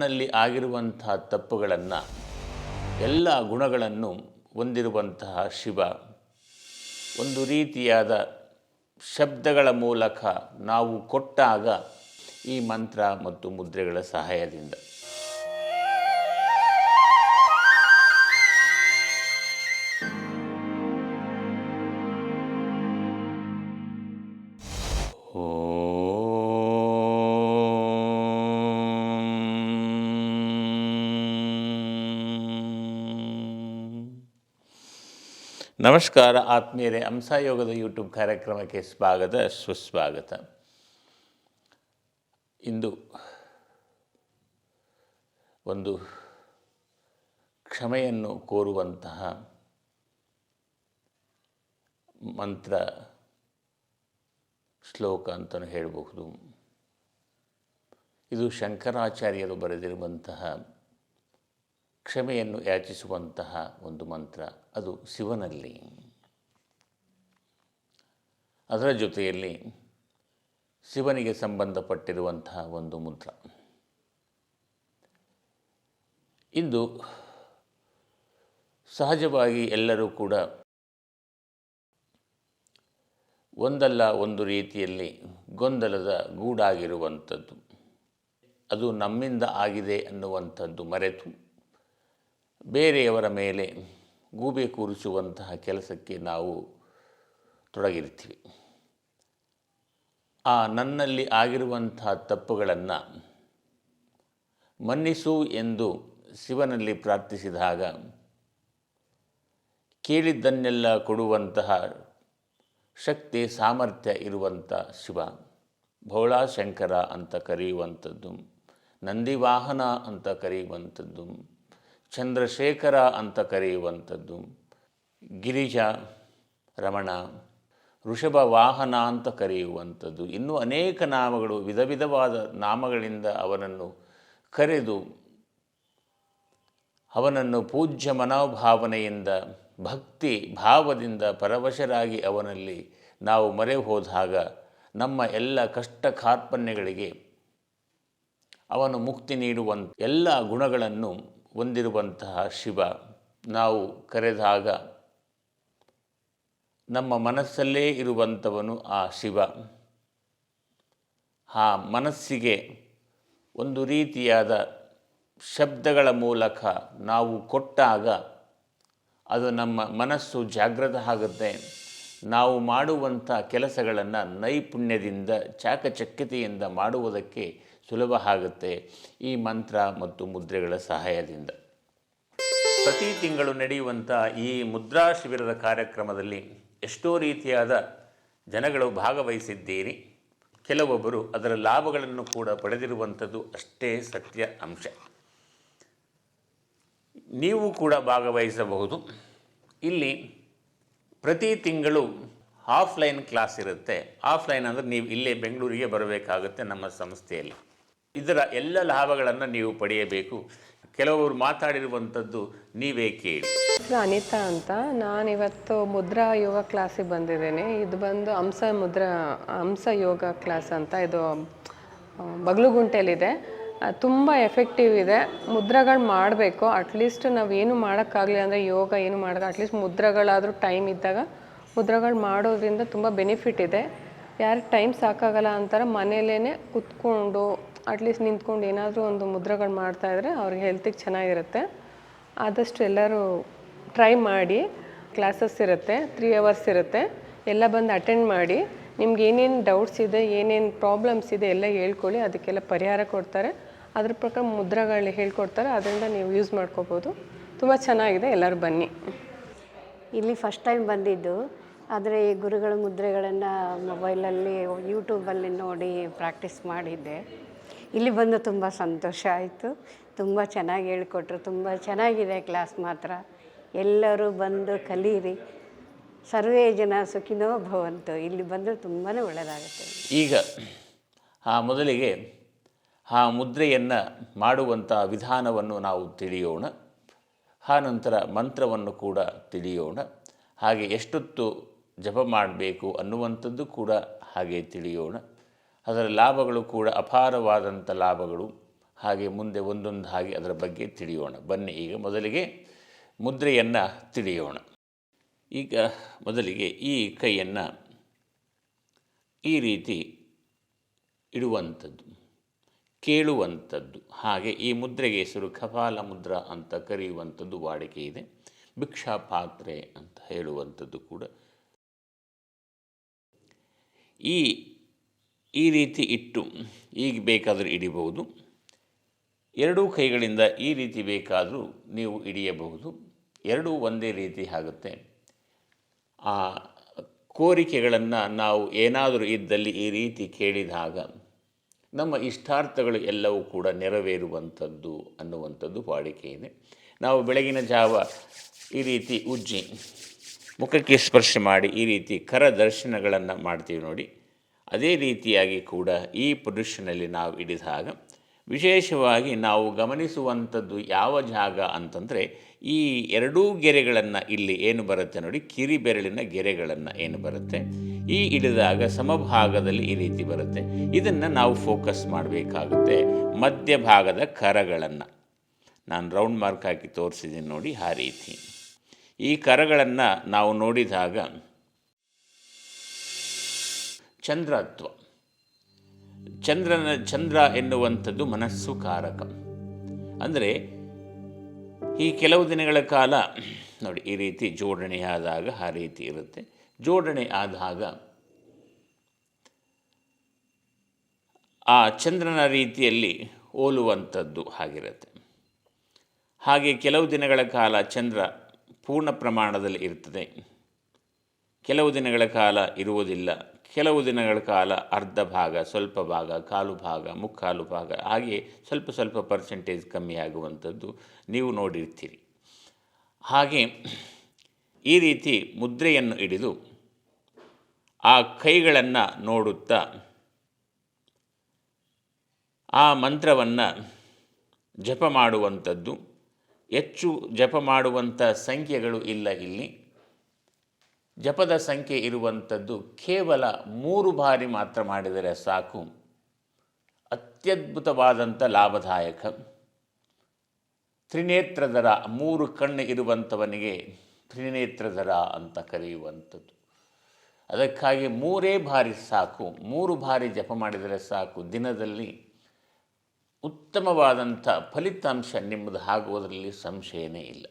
ನನ್ನಲ್ಲಿ ಆಗಿರುವಂತಹ ತಪ್ಪುಗಳನ್ನು ಎಲ್ಲ ಗುಣಗಳನ್ನು ಹೊಂದಿರುವಂತಹ ಶಿವ. ಒಂದು ರೀತಿಯಾದ ಶಬ್ದಗಳ ಮೂಲಕ ನಾವು ಕೊಟ್ಟಾಗ ಈ ಮಂತ್ರ ಮತ್ತು ಮುದ್ರೆಗಳ ಸಹಾಯದಿಂದ. ನಮಸ್ಕಾರ, ಆತ್ಮೀಯರೇ. ಹಂಸಾಯೋಗದ ಯೂಟ್ಯೂಬ್ ಕಾರ್ಯಕ್ರಮಕ್ಕೆ ಸ್ವಾಗತ, ಸುಸ್ವಾಗತ. ಇಂದು ಒಂದು ಕ್ಷಮೆಯನ್ನು ಕೋರುವಂತಹ ಮಂತ್ರ, ಶ್ಲೋಕ ಅಂತಲೂ ಹೇಳಬಹುದು. ಇದು ಶಂಕರಾಚಾರ್ಯರು ಬರೆದಿರುವಂತಹ ಕ್ಷಮೆಯನ್ನು ಯಾಚಿಸುವಂತಹ ಒಂದು ಮಂತ್ರ ಅದು ಶಿವನಲ್ಲಿ. ಅದರ ಜೊತೆಯಲ್ಲಿ ಶಿವನಿಗೆ ಸಂಬಂಧಪಟ್ಟಿರುವಂತಹ ಒಂದು ಮಂತ್ರ. ಇಂದು ಸಹಜವಾಗಿ ಎಲ್ಲರೂ ಕೂಡ ಒಂದಲ್ಲ ಒಂದು ರೀತಿಯಲ್ಲಿ ಗೊಂದಲದ ಗೂಡಾಗಿರುವಂಥದ್ದು. ಅದು ನಮ್ಮಿಂದ ಆಗಿದೆ ಅನ್ನುವಂಥದ್ದು ಮರೆತು ಬೇರೆಯವರ ಮೇಲೆ ಗೂಬೆ ಕೂರಿಸುವಂತಹ ಕೆಲಸಕ್ಕೆ ನಾವು ತೊಡಗಿರ್ತೀವಿ ಆ ನನ್ನಲ್ಲಿ ಆಗಿರುವಂತಹ ತಪ್ಪುಗಳನ್ನು ಮನ್ನಿಸು ಎಂದು ಶಿವನಲ್ಲಿ ಪ್ರಾರ್ಥಿಸಿದಾಗ ಕೇಳಿದ್ದನ್ನೆಲ್ಲ ಕೊಡುವಂತಹ ಶಕ್ತಿ, ಸಾಮರ್ಥ್ಯ ಇರುವಂಥ ಶಿವ. ಭೋಳಾಶಂಕರ ಅಂತ ಕರೆಯುವಂಥದ್ದು ನಂದಿವಾಹನ ಅಂತ ಕರೆಯುವಂಥದ್ದು ಚಂದ್ರಶೇಖರ ಅಂತ ಕರೆಯುವಂಥದ್ದು. ಗಿರಿಜ, ರಮಣ, ಋಷಭ ವಾಹನ ಅಂತ ಕರೆಯುವಂಥದ್ದು. ಇನ್ನೂ ಅನೇಕ ನಾಮಗಳು ವಿಧ ವಿಧವಾದ ನಾಮಗಳಿಂದ ಅವನನ್ನು ಕರೆದು ಅವನನ್ನು ಪೂಜ್ಯ ಮನೋಭಾವನೆಯಿಂದ, ಭಕ್ತಿ ಭಾವದಿಂದ ಪರವಶರಾಗಿ ಅವನಲ್ಲಿ ನಾವು ಮರೆ ಹೋದಾಗ ನಮ್ಮ ಎಲ್ಲ ಕಷ್ಟ ಕಾರ್ಪಣ್ಯಗಳಿಗೆ ಅವನು ಮುಕ್ತಿ ನೀಡುವಂಥ ಎಲ್ಲ ಗುಣಗಳನ್ನು ಹೊಂದಿರುವಂತಹ ಶಿವ ನಾವು ಕರೆದಾಗ ನಮ್ಮ ಮನಸ್ಸಲ್ಲೇ ಇರುವಂಥವನು ಆ ಶಿವ. ಆ ಮನಸ್ಸಿಗೆ ಒಂದು ರೀತಿಯಾದ ಶಬ್ದಗಳ ಮೂಲಕ ನಾವು ಕೊಟ್ಟಾಗ ಅದು ನಮ್ಮ ಮನಸ್ಸು ಜಾಗೃತ ಆಗುತ್ತೆ ನಾವು ಮಾಡುವಂಥ ಕೆಲಸಗಳನ್ನು ನೈಪುಣ್ಯದಿಂದ ಚಾಕಚಕ್ಯತೆಯಿಂದ ಮಾಡುವುದಕ್ಕೆ ಸುಲಭ ಆಗುತ್ತೆ ಈ ಮಂತ್ರ ಮತ್ತು ಮುದ್ರೆಗಳ ಸಹಾಯದಿಂದ. ಪ್ರತಿ ತಿಂಗಳು ನಡೆಯುವಂಥ ಈ ಮುದ್ರಾ ಶಿಬಿರದ ಕಾರ್ಯಕ್ರಮದಲ್ಲಿ ಎಷ್ಟೋ ರೀತಿಯಾದ ಜನಗಳು ಭಾಗವಹಿಸಿದ್ದೀರಿ. ಕೆಲವೊಬ್ಬರು ಅದರ ಲಾಭಗಳನ್ನು ಕೂಡ ಪಡೆದಿರುವಂಥದ್ದು ಅಷ್ಟೇ ಸತ್ಯ ಅಂಶ. ನೀವು ಕೂಡ ಭಾಗವಹಿಸಬಹುದು. ಇಲ್ಲಿ ಪ್ರತಿ ತಿಂಗಳು ಆಫ್ಲೈನ್ ಕ್ಲಾಸ್ ಇರುತ್ತೆ. ಆಫ್ಲೈನ್ ಅಂದರೆ ನೀವು ಇಲ್ಲೇ ಬೆಂಗಳೂರಿಗೆ ಬರಬೇಕಾಗುತ್ತೆ ನಮ್ಮ ಸಂಸ್ಥೆಯಲ್ಲಿ. ಇದರ ಎಲ್ಲ ಲಾಭಗಳನ್ನು ನೀವು ಪಡೆಯಬೇಕು. ಕೆಲವರು ಮಾತಾಡಿರುವಂಥದ್ದು ನೀವೇ ಕೇಳಿ. ಅನಿತಾ ಅಂತ, ನಾನಿವತ್ತು ಮುದ್ರಾ ಯೋಗ ಕ್ಲಾಸಿಗೆ ಬಂದಿದ್ದೇನೆ. ಇದು ಬಂದು ಹಂಸ ಮುದ್ರಾ, ಹಂಸ ಯೋಗ ಕ್ಲಾಸ್ ಅಂತ ಇದು ಬಗಲುಗುಂಟೆಯಲ್ಲಿದೆ. ತುಂಬ ಎಫೆಕ್ಟಿವ್ ಇದೆ. ಮುದ್ರಗಳು ಮಾಡಬೇಕು. ಅಟ್ಲೀಸ್ಟ್ ನಾವು ಏನು ಮಾಡೋಕ್ಕಾಗಲಿ ಅಂದರೆ ಯೋಗ ಏನು ಮಾಡೋದು ಅಟ್ಲೀಸ್ಟ್ ಮುದ್ರಗಳಾದರೂ ಟೈಮ್ ಇದ್ದಾಗ ಮುದ್ರಗಳು ಮಾಡೋದ್ರಿಂದ ತುಂಬ ಬೆನಿಫಿಟ್ ಇದೆ. ಯಾರಿಗೆ ಟೈಮ್ ಸಾಕಾಗಲ್ಲ ಅಂತಾರೆ ಮನೇಲೇ ಕುತ್ಕೊಂಡು ಅಟ್ಲೀಸ್ಟ್ ನಿಂತ್ಕೊಂಡು ಏನಾದರೂ ಒಂದು ಮುದ್ರಗಳು ಮಾಡ್ತಾಯಿದ್ರೆ ಅವ್ರಿಗೆ ಹೆಲ್ತಿಗೆ ಚೆನ್ನಾಗಿರುತ್ತೆ. ಆದಷ್ಟು ಎಲ್ಲರೂ ಟ್ರೈ ಮಾಡಿ ಕ್ಲಾಸಸ್ ಇರುತ್ತೆ ತ್ರೀ ಅವರ್ಸ್ ಇರುತ್ತೆ, ಎಲ್ಲ ಬಂದು ಅಟೆಂಡ್ ಮಾಡಿ, ನಿಮ್ಗೆ ಏನೇನು ಡೌಟ್ಸ್ ಇದೆ, ಏನೇನು ಪ್ರಾಬ್ಲಮ್ಸ್ ಇದೆ ಎಲ್ಲ ಹೇಳ್ಕೊಳ್ಳಿ, ಅದಕ್ಕೆಲ್ಲ ಪರಿಹಾರ ಕೊಡ್ತಾರೆ. ಅದ್ರ ಪ್ರಕಾರ ಮುದ್ರಗಳು ಹೇಳ್ಕೊಡ್ತಾರೆ, ಅದರಿಂದ ನೀವು ಯೂಸ್ ಮಾಡ್ಕೋಬೋದು. ತುಂಬ ಚೆನ್ನಾಗಿದೆ, ಎಲ್ಲರೂ ಬನ್ನಿ. ಇಲ್ಲಿ ಫಸ್ಟ್ ಟೈಮ್ ಬಂದಿದ್ದು. ಆದರೆ ಈ ಗುರುಗಳ ಮುದ್ರೆಗಳನ್ನು ಮೊಬೈಲಲ್ಲಿ ಯೂಟ್ಯೂಬಲ್ಲಿ ನೋಡಿ ಪ್ರಾಕ್ಟೀಸ್ ಮಾಡಿದ್ದೆ. ಇಲ್ಲಿ ಬಂದು ತುಂಬ ಸಂತೋಷ ಆಯಿತು. ತುಂಬ ಚೆನ್ನಾಗಿ ಹೇಳಿಕೊಟ್ರು. ತುಂಬ ಚೆನ್ನಾಗಿದೆ ಕ್ಲಾಸ್ ಮಾತ್ರ. ಎಲ್ಲರೂ ಬಂದು ಕಲೀರಿ. ಸರ್ವೇ ಜನ ಸುಖಿನೋ ಭವಂತು ಇಲ್ಲಿ ಬಂದರೆ ತುಂಬಾ ಒಳ್ಳೆಯದಾಗುತ್ತೆ ಈಗ ಆ ಮೊದಲಿಗೆ ಆ ಮುದ್ರೆಯನ್ನು ಮಾಡುವಂಥ ವಿಧಾನವನ್ನು ನಾವು ತಿಳಿಯೋಣ. ಆ ನಂತರ ಮಂತ್ರವನ್ನು ಕೂಡ ತಿಳಿಯೋಣ. ಹಾಗೆ ಎಷ್ಟೊತ್ತು ಜಪ ಮಾಡಬೇಕು ಅನ್ನುವಂಥದ್ದು ಕೂಡ ಹಾಗೆ ತಿಳಿಯೋಣ. ಅದರ ಲಾಭಗಳು ಕೂಡ ಅಪಾರವಾದಂಥ ಲಾಭಗಳು. ಹಾಗೆ ಮುಂದೆ ಒಂದೊಂದು ಹಾಗೆ ಅದರ ಬಗ್ಗೆ ತಿಳಿಯೋಣ. ಬನ್ನಿ ಈಗ ಮೊದಲಿಗೆ ಮುದ್ರೆಯನ್ನು ತಿಳಿಯೋಣ. ಈಗ ಮೊದಲಿಗೆ ಈ ಕೈಯನ್ನು ಈ ರೀತಿ ಇಡುವಂಥದ್ದು. ಕೇಳುವಂಥದ್ದು. ಹಾಗೆ ಈ ಮುದ್ರೆಗೆ ಹೆಸರು ಕಪಾಲ ಮುದ್ರ ಅಂತ ಕರೆಯುವಂಥದ್ದು ವಾಡಿಕೆ ಇದೆ. ಭಿಕ್ಷಾ ಪಾತ್ರೆ ಅಂತ ಹೇಳುವಂಥದ್ದು ಕೂಡ. ಈ ಈ ರೀತಿ ಇಟ್ಟು ಈಗ ಬೇಕಾದರೂ ಇಡಿಬಹುದು. ಎರಡೂ ಕೈಗಳಿಂದ ಈ ರೀತಿ ಬೇಕಾದರೂ ನೀವು ಹಿಡಿಯಬಹುದು ಎರಡೂ ಒಂದೇ ರೀತಿ ಆಗುತ್ತೆ. ಆ ಕೋರಿಕೆಗಳನ್ನು ನಾವು ಏನಾದರೂ ಇದ್ದಲ್ಲಿ ಈ ರೀತಿ ಕೇಳಿದಾಗ ನಮ್ಮ ಇಷ್ಟಾರ್ಥಗಳು ಎಲ್ಲವೂ ಕೂಡ ನೆರವೇರುವಂಥದ್ದು ಅನ್ನುವಂಥದ್ದು ಇದೆ ನಾವು ಬೆಳಗಿನ ಜಾವ ಈ ರೀತಿ ಉಜ್ಜಿ ಮುಖಕ್ಕೆ ಸ್ಪರ್ಶ ಮಾಡಿ ಈ ರೀತಿ ಕರ ದರ್ಶನಗಳನ್ನು ಮಾಡ್ತೀವಿ ನೋಡಿ. ಅದೇ ರೀತಿಯಾಗಿ ಕೂಡ ಈ ಪುರುಷನಲ್ಲಿ ನಾವು ಹಿಡಿದಾಗ ವಿಶೇಷವಾಗಿ ನಾವು ಗಮನಿಸುವಂಥದ್ದು ಯಾವ ಜಾಗ ಅಂತಂದರೆ ಈ ಎರಡೂ ಗೆರೆಗಳನ್ನು ಇಲ್ಲಿ ಏನು ಬರುತ್ತೆ ನೋಡಿ ಕಿರಿಬೆರಳಿನ ಗೆರೆಗಳನ್ನು ಏನು ಬರುತ್ತೆ. ಈ ಇಳಿದಾಗ ಸಮಭಾಗದಲ್ಲಿ ಈ ರೀತಿ ಬರುತ್ತೆ. ಇದನ್ನು ನಾವು ಫೋಕಸ್ ಮಾಡಬೇಕಾಗುತ್ತೆ. ಮಧ್ಯಭಾಗದ ಕರಗಳನ್ನು. ನಾನು ರೌಂಡ್ ಮಾರ್ಕ್ ಹಾಕಿ ತೋರಿಸಿದ್ದೀನಿ ನೋಡಿ ಆ ರೀತಿ. ಈ ಕರಗಳನ್ನು ನಾವು ನೋಡಿದಾಗ ಚಂದ್ರತ್ವ. ಚಂದ್ರನ, ಚಂದ್ರ ಎನ್ನುವಂಥದ್ದು ಮನಸ್ಸು ಕಾರಕ. ಅಂದರೆ ಈ ಕೆಲವು ದಿನಗಳ ಕಾಲ ನೋಡಿ ಈ ರೀತಿ ಜೋಡಣೆಯಾದಾಗ ಆ ರೀತಿ ಇರುತ್ತೆ. ಜೋಡಣೆ ಆದಾಗ ಆ ಚಂದ್ರನ ರೀತಿಯಲ್ಲಿ ಹೋಲುವಂಥದ್ದು ಆಗಿರುತ್ತೆ. ಹಾಗೆ ಕೆಲವು ದಿನಗಳ ಕಾಲ ಚಂದ್ರ ಪೂರ್ಣ ಪ್ರಮಾಣದಲ್ಲಿ ಇರ್ತದೆ. ಕೆಲವು ದಿನಗಳ ಕಾಲ ಇರುವುದಿಲ್ಲ. ಕೆಲವು ದಿನಗಳ ಕಾಲ ಅರ್ಧ ಭಾಗ, ಸ್ವಲ್ಪ ಭಾಗ, ಕಾಲು ಭಾಗ, ಮುಕ್ಕಾಲು ಭಾಗ, ಹಾಗೆ ಸ್ವಲ್ಪ ಸ್ವಲ್ಪ ಪರ್ಸೆಂಟೇಜ್ ಕಮ್ಮಿ ಆಗುವಂಥದ್ದು ನೀವು ನೋಡಿರ್ತೀರಿ. ಹಾಗೆ ಈ ರೀತಿ ಮುದ್ರೆಯನ್ನು ಹಿಡಿದು ಆ ಕೈಗಳನ್ನು ನೋಡುತ್ತಾ ಆ ಮಂತ್ರವನ್ನು ಜಪ ಮಾಡುವಂಥದ್ದು. ಹೆಚ್ಚು ಜಪ ಮಾಡುವಂಥ ಸಂಖ್ಯೆಗಳು ಇಲ್ಲ ಇಲ್ಲಿ. ಜಪದ ಸಂಖ್ಯೆ ಇರುವಂಥದ್ದು ಕೇವಲ ಮೂರು ಬಾರಿ ಮಾತ್ರ ಮಾಡಿದರೆ ಸಾಕು. ಅತ್ಯದ್ಭುತವಾದಂಥ ಲಾಭದಾಯಕ. ತ್ರಿನೇತ್ರದರ ಮೂರು ಕಣ್ಣು ಇರುವಂಥವನಿಗೆ ತ್ರಿನೇತ್ರದರ ಅಂತ ಕರೆಯುವಂಥದ್ದು. ಅದಕ್ಕಾಗಿ ಮೂರೇ ಬಾರಿ ಸಾಕು, ಮೂರು ಬಾರಿ ಜಪ ಮಾಡಿದರೆ ಸಾಕು. ದಿನದಲ್ಲಿ ಉತ್ತಮವಾದಂಥ ಫಲಿತಾಂಶ ನಿಮ್ಮದು ಆಗುವುದರಲ್ಲಿ ಸಂಶಯನೇ ಇಲ್ಲ.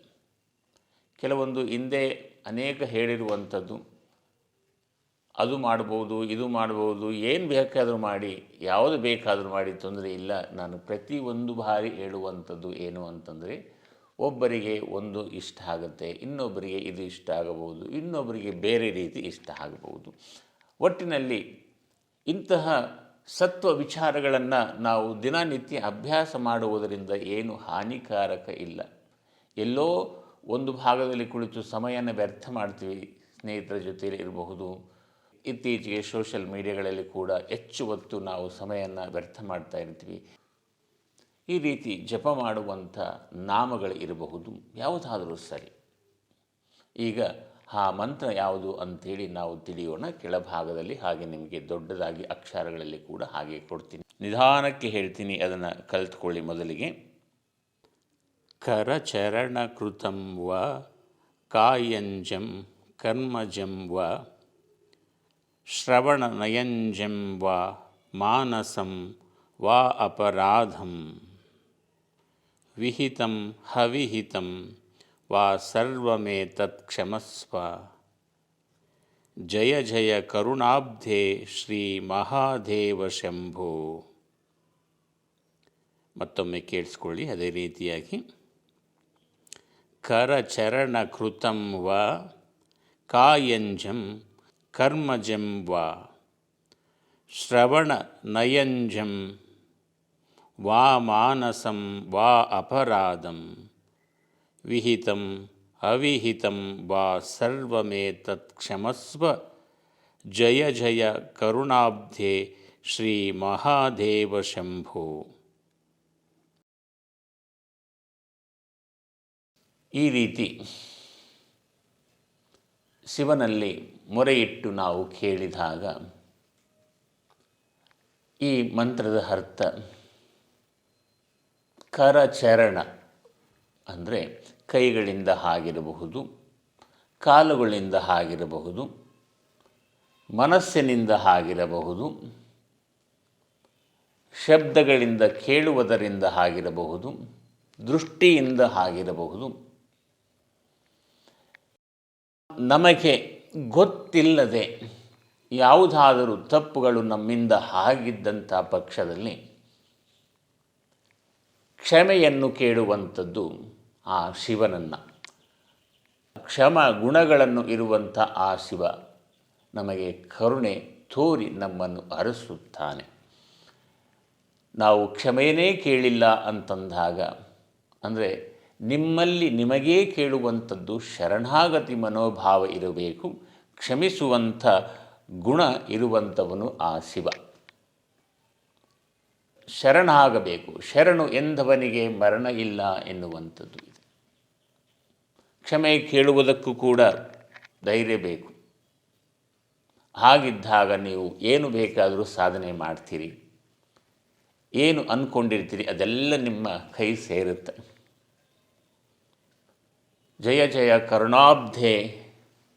ಕೆಲವೊಂದು ಹಿಂದೆ ಅನೇಕ ಹೇಳಿರುವಂಥದ್ದು, ಅದು ಮಾಡ್ಬೋದು, ಇದು ಮಾಡ್ಬೋದು, ಏನು ಬೇಕಾದರೂ ಮಾಡಿ, ಯಾವುದು ಬೇಕಾದರೂ ಮಾಡಿ ತೊಂದರೆ ಇಲ್ಲ. ನಾನು ಪ್ರತಿಯೊಂದು ಬಾರಿ ಹೇಳುವಂಥದ್ದು ಏನು ಅಂತಂದರೆ ಒಬ್ಬರಿಗೆ ಒಂದು ಇಷ್ಟ ಆಗುತ್ತೆ, ಇನ್ನೊಬ್ಬರಿಗೆ ಇದು ಇಷ್ಟ ಆಗಬಹುದು, ಇನ್ನೊಬ್ಬರಿಗೆ ಬೇರೆ ರೀತಿ ಇಷ್ಟ ಆಗಬಹುದು. ಒಟ್ಟಿನಲ್ಲಿ ಇಂತಹ ಸತ್ವ ವಿಚಾರಗಳನ್ನು ನಾವು ದಿನನಿತ್ಯ ಅಭ್ಯಾಸ ಮಾಡುವುದರಿಂದ ಏನು ಹಾನಿಕಾರಕ ಇಲ್ಲ. ಎಲ್ಲೋ ಒಂದು ಭಾಗದಲ್ಲಿ ಕುಳಿತು ಸಮಯನ ವ್ಯರ್ಥ ಮಾಡ್ತೀವಿ, ಸ್ನೇಹಿತರ ಜೊತೆಯಲ್ಲಿ ಇರಬಹುದು. ಇತ್ತೀಚೆಗೆ ಸೋಷಲ್ ಮೀಡಿಯಾಗಳಲ್ಲಿ ಕೂಡ ಹೆಚ್ಚು ಹೊತ್ತು ನಾವು ಸಮಯನ ವ್ಯರ್ಥ ಮಾಡ್ತಾ ಇರ್ತೀವಿ. ಈ ರೀತಿ ಜಪ ಮಾಡುವಂಥ ನಾಮಗಳು ಇರಬಹುದು ಯಾವುದಾದರೂ ಸರಿ. ಈಗ ಆ ಮಂತ್ರ ಯಾವುದು ಅಂಥೇಳಿ ನಾವು ತಿಳಿಯೋಣ, ಕೆಳಭಾಗದಲ್ಲಿ ಹಾಗೆ ನಿಮಗೆ ದೊಡ್ಡದಾಗಿ ಅಕ್ಷರಗಳಲ್ಲಿ ಕೂಡ ಹಾಗೆ ಕೊಡ್ತೀನಿ. ನಿಧಾನಕ್ಕೆ ಹೇಳ್ತೀನಿ, ಅದನ್ನು ಕಲಿತ್ಕೊಳ್ಳಿ ಮೊದಲಿಗೆ. ಕರಚರಣಕೃತಂ ವ ಕಾಯಂಜಂ ಕರ್ಮಜಂ ವ ಶ್ರವಣನಯಂಜಂ ವ ಮಾನಸಂ ವಾ ಅಪರಾಧಂ. ವಿಹಿತಂ ಹವಿಹಿತಂ ವಾ ಸರ್ವಮೇತತ್ ಕ್ಷಮಸ್ವ. ಜಯ ಜಯ ಕರುಣಾಬ್ಧೆ ಶ್ರೀ ಮಹಾದೇವ ಶಂಭೋ. ಮತ್ತೊಮ್ಮೆ ಕೇಳಿಸ್ಕೊಳ್ಳಿ, ಅದೇ ರೀತಿಯಾಗಿ. ಕರಚರಣಕೃತಂ ವ ಕಾಯಂಜಂ ಕರ್ಮಜಂ ವ ಶ್ರವಣನಯಂಜಂ ವಾ ಮಾನಸಂ ವಾ ಅಪರಾಧಂ ವಿಹಿತಂ ಅವಿಹಿತಂ ವಾ ಸರ್ವಮೇತತ್ ಕ್ಷಮಸ್ವ ಜಯ ಜಯ ಕರುಣಾಬ್ಧೆ ಶ್ರೀ ಮಹಾದೇವ ಶಂಭು ಈ ರೀತಿ ಶಿವನಲ್ಲಿ ಮೊರೆಯಿಟ್ಟು ನಾವು ಕೇಳಿದಾಗ ಈ ಮಂತ್ರದ ಅರ್ಥ ಕರಚರಣ ಅಂದರೆ ಕೈಗಳಿಂದ ಆಗಿರಬಹುದು ಕಾಲುಗಳಿಂದ ಆಗಿರಬಹುದು ಮನಸ್ಸಿನಿಂದ ಆಗಿರಬಹುದು ಶಬ್ದಗಳಿಂದ ಕೇಳುವುದರಿಂದ ಆಗಿರಬಹುದು ದೃಷ್ಟಿಯಿಂದ ಆಗಿರಬಹುದು ನಮಗೆ ಗೊತ್ತಿಲ್ಲದೆ ಯಾವುದಾದರೂ ತಪ್ಪುಗಳು ನಮ್ಮಿಂದ ಆಗಿದ್ದಂಥ ಪಕ್ಷದಲ್ಲಿ ಕ್ಷಮೆಯನ್ನು ಕೇಳುವಂಥದ್ದು ಆ ಶಿವನನ್ನು. ಕ್ಷಮ ಗುಣಗಳನ್ನು ಇರುವಂಥ ಆ ಶಿವ ನಮಗೆ ಕರುಣೆ ತೋರಿ ನಮ್ಮನ್ನು ಅರಸುತ್ತಾನೆ. ನಾವು ಕ್ಷಮೆಯೇ ಕೇಳಿಲ್ಲ ಅಂತಂದಾಗ, ಅಂದರೆ ನಿಮ್ಮಲ್ಲಿ ನಿಮಗೇ ಕೇಳುವಂಥದ್ದು ಶರಣಾಗತಿ ಮನೋಭಾವ ಇರಬೇಕು, ಕ್ಷಮಿಸುವಂಥ ಗುಣ ಇರುವಂಥವನು ಆ ಶಿವ. ಶರಣಾಗಬೇಕು. ಶರಣು ಎಂದವನಿಗೆ ಮರಣ ಇಲ್ಲ ಎನ್ನುವಂಥದ್ದು ಇದೆ. ಕ್ಷಮೆ ಕೇಳುವುದಕ್ಕೂ ಕೂಡ ಧೈರ್ಯ ಬೇಕು. ಹಾಗಿದ್ದಾಗ ನೀವು ಏನು ಬೇಕಾದರೂ ಸಾಧನೆ ಮಾಡ್ತೀರಿ. ಏನು ಅಂದ್ಕೊಂಡಿರ್ತೀರಿ ಅದೆಲ್ಲ ನಿಮ್ಮ ಕೈ ಸೇರುತ್ತೆ. ಜಯ ಜಯ ಕರುಣಾಬ್ಧೆ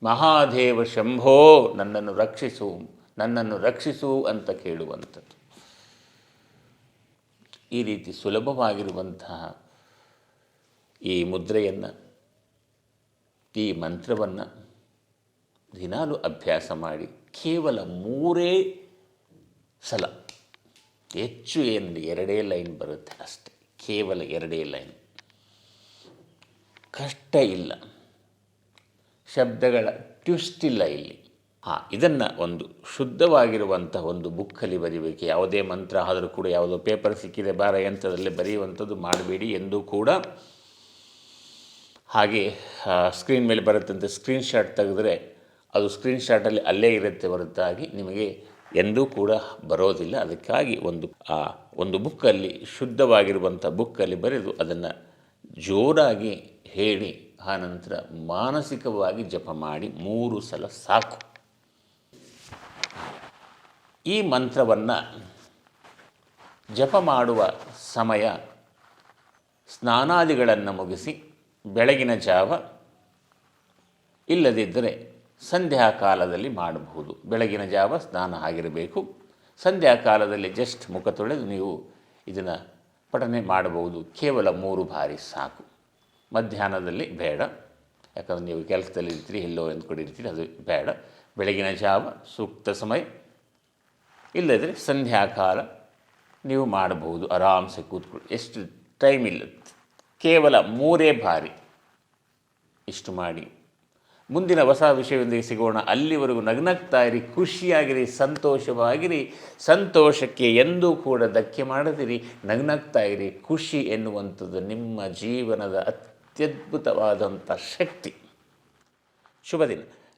ಮಹಾದೇವ ಶಂಭೋ ನನ್ನನ್ನು ರಕ್ಷಿಸು ನನ್ನನ್ನು ರಕ್ಷಿಸು ಅಂತ ಕೇಳುವಂಥದ್ದು. ಈ ರೀತಿ ಸುಲಭವಾಗಿರುವಂತಹ ಈ ಮುದ್ರೆಯನ್ನು, ಈ ಮಂತ್ರವನ್ನು ದಿನಾಲು ಅಭ್ಯಾಸ ಮಾಡಿ ಕೇವಲ ಮೂರೇ ಸಲ, ಹೆಚ್ಚು ಏನು ಎರಡೇ ಲೈನ್ ಬರುತ್ತೆ ಅಷ್ಟೆ, ಕೇವಲ ಎರಡೇ ಲೈನ್. ಕಷ್ಟ ಇಲ್ಲ, ಶಬ್ದಗಳ ಟ್ವಿಸ್ಟ್ ಇಲ್ಲ ಇಲ್ಲಿ. ಹಾಂ ಇದನ್ನು ಒಂದು ಶುದ್ಧವಾಗಿರುವಂಥ ಒಂದು ಬುಕ್ಕಲ್ಲಿ ಬರೀಬೇಕು. ಯಾವುದೇ ಮಂತ್ರ ಆದರೂ ಕೂಡ ಯಾವುದೋ ಪೇಪರ್ ಸಿಕ್ಕಿದೆ, ಬಾರ ಯಂತ್ರದಲ್ಲಿ ಬರೆಯುವಂಥದ್ದು ಮಾಡಬೇಡಿ ಎಂದು ಕೂಡ. ಹಾಗೆ ಸ್ಕ್ರೀನ್ ಮೇಲೆ ಬರುತ್ತಂತೆ ಸ್ಕ್ರೀನ್ ಶಾಟ್ ತೆಗೆದ್ರೆ ಅದು ಸ್ಕ್ರೀನ್ ಶಾಟಲ್ಲಿ ಅಲ್ಲೇ ಇರುತ್ತೆ ಹೊರತಾಗಿ ನಿಮಗೆ ಎಂದೂ ಕೂಡ ಬರೋದಿಲ್ಲ. ಅದಕ್ಕಾಗಿ ಒಂದು, ಆ, ಒಂದು ಬುಕ್ಕಲ್ಲಿ, ಶುದ್ಧವಾಗಿರುವಂಥ ಬುಕ್ಕಲ್ಲಿ ಬರೆದು ಅದನ್ನು ಜೋರಾಗಿ ಹೇಳಿ ಆನಂತರ ಮಾನಸಿಕವಾಗಿ ಜಪ ಮಾಡಿ, ಮೂರು ಸಲ ಸಾಕು. ಈ ಮಂತ್ರವನ್ನು ಜಪ ಮಾಡುವ ಸಮಯ ಸ್ನಾನಾದಿಗಳನ್ನು ಮುಗಿಸಿ ಬೆಳಗಿನ ಜಾವ ಇಲ್ಲದಿದ್ದರೆ ಸಂಧ್ಯಾಕಾಲದಲ್ಲಿ ಮಾಡಬಹುದು. ಬೆಳಗಿನ ಜಾವ ಸ್ನಾನ ಆಗಿರಬೇಕು. ಸಂಧ್ಯಾಕಾಲದಲ್ಲಿ ಜಸ್ಟ್ ಮುಖ ತೊಳೆದು ನೀವು ಇದನ್ನು ಪಠನೆ ಮಾಡಬಹುದು. ಕೇವಲ ಮೂರು ಬಾರಿ ಸಾಕು. ಮಧ್ಯಾಹ್ನದಲ್ಲಿ ಬೇಡ. ಯಾಕಂದರೆ ನೀವು ಕೆಲಸದಲ್ಲಿ ಇರ್ತೀರಿ ಎಲ್ಲೋ ಎಂದ್ಕೊಂಡಿರ್ತೀರಿ, ಅದು ಬೇಡ. ಬೆಳಗಿನ ಜಾವ ಸೂಕ್ತ ಸಮಯ. ಇಲ್ಲದ್ರೆ ಸಂಧ್ಯಾಕಾಲ ನೀವು ಮಾಡಬಹುದು. ಆರಾಮ್ಸೆ ಕೂತ್ಕೊಳ್ಳಿ. ಎಷ್ಟು ಟೈಮ್ ಇಲ್ಲ. ಕೇವಲ ಮೂರೇ ಬಾರಿ ಇಷ್ಟು ಮಾಡಿ. ಮುಂದಿನ ಹೊಸ ವಿಷಯದೊಂದಿಗೆ ಸಿಗೋಣ. ಅಲ್ಲಿವರೆಗೂ ನಗ್ನಗ್ತಾ ಇರಿ ಖುಷಿಯಾಗಿರಿ, ಸಂತೋಷವಾಗಿರಿ. ಸಂತೋಷಕ್ಕೆ ಎಂದೂ ಕೂಡ ಧಕ್ಕೆ ಮಾಡದಿರಿ. ನಗ್ನಗ್ತಾ ಇರಿ ಖುಷಿ ಎನ್ನುವಂಥದ್ದು ನಿಮ್ಮ ಜೀವನದ ಅತ್ಯದ್ಭುತವಾದಂಥ ಶಕ್ತಿ. ಶುಭ ದಿನ